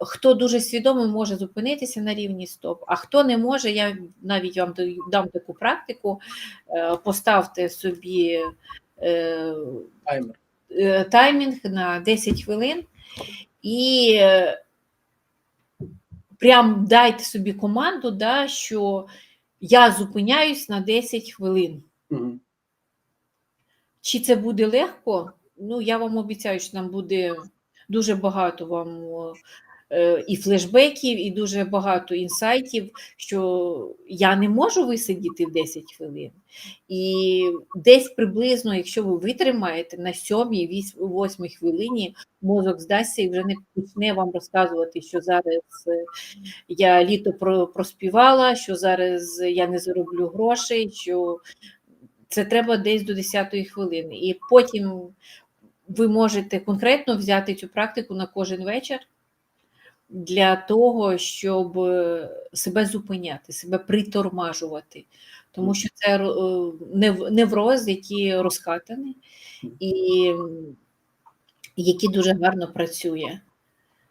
хто дуже свідомий, може зупинитися на рівні стоп, а хто не може, я навіть вам дам таку практику. Е, Поставте собі е, Таймер. е, таймінг на 10 хвилин і прям дайте собі команду, да, що я зупиняюсь на 10 хвилин. Мгм. Чи це буде легко? Ну, я вам обіцяю, що нам буде дуже багато вам і флешбеків, і дуже багато інсайтів, що я не можу висидіти в 10 хвилин. І десь приблизно, якщо ви витримаєте на 7-8 хвилині, мозок здасться і вже не почне вам розказувати, що зараз е, я літо проспівала, що зараз я не зароблю грошей, що це треба десь до 10-ї хвилини. І потім ви можете конкретно взяти цю практику на кожен вечір для того, щоб е, себе зупиняти, себе притормажувати. Тому що це е, нев- невроз, який розкатаний і які який дуже гарно працює.